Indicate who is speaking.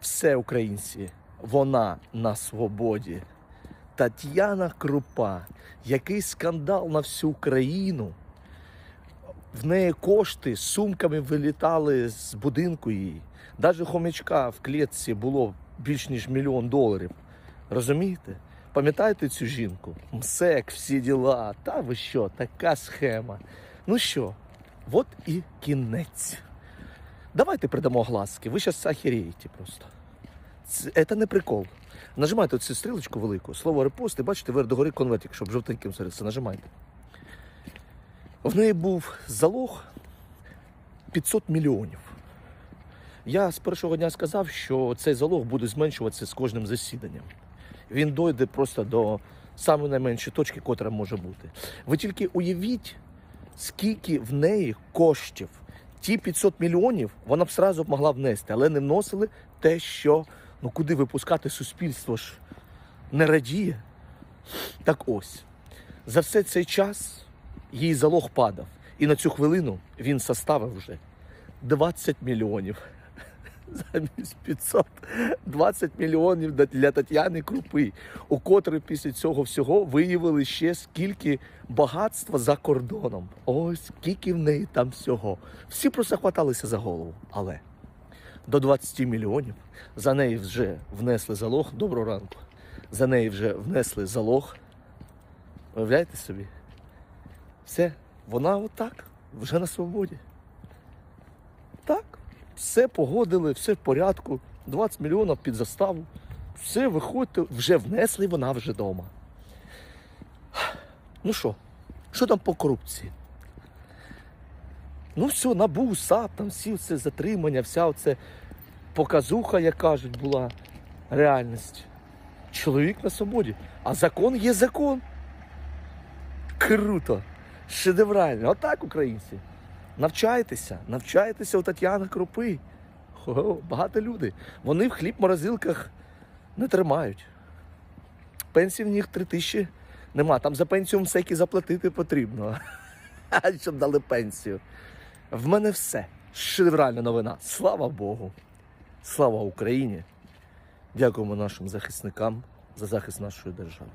Speaker 1: Все українці, вона на свободі. Тетяна Крупа, який скандал на всю країну. В неї кошти сумками вилітали з будинку її. Навіть хомячка в клітці було більш ніж мільйон доларів. Розумієте? Пам'ятаєте цю жінку? МСЕК, всі діла. Та ви що, така схема. Ну що, от і кінець. Давайте придамо глазки. Ви зараз охереєте просто. Це не прикол. Нажимайте цю стрілочку велику, слово репост, і бачите, вверх догори конвертик, щоб жовтеньким серце. Нажимайте. В неї був залог 500 мільйонів. Я з першого дня сказав, що цей залог буде зменшуватися з кожним засіданням. Він дойде просто до самої найменшої точки, котра може бути. Ви тільки уявіть, скільки в неї коштів. Ті 500 мільйонів вона б сразу могла внести, але не вносили те, що ну куди випускати суспільство ж не радіє. Так ось, за все цей час її залог падав. І на цю хвилину він составив вже 20 мільйонів. Замість 500 20 мільйонів для Тетяни Крупи, у котрої після цього всього виявили ще скільки багатства за кордоном. Ось скільки в неї там всього. Всі просто хваталися за голову. Але до 20 мільйонів за неї вже внесли залог. Доброго ранку. За неї вже внесли залог. Уявляєте собі? Все, вона отак, вже на свободі. Так, все погодили, все в порядку. 20 мільйонів під заставу. Все, виходьте, вже внесли, вона вже вдома. Ну що, що там по корупції? Ну все, набув, САП, там всі це затримання, вся оце показуха, як кажуть, була реальність. Чоловік на свободі. А закон є закон. Круто! Шедеврально. Отак, українці. Навчайтеся, навчайтеся у Тетяни Крупи. О, багато люди. Вони в хліб морозилках не тримають. Пенсії в них три тисячі нема. Там за пенсію всякі заплатити потрібно. Щоб дали пенсію. В мене все. Шедевральна новина. Слава Богу. Слава Україні. Дякуємо нашим захисникам за захист нашої держави.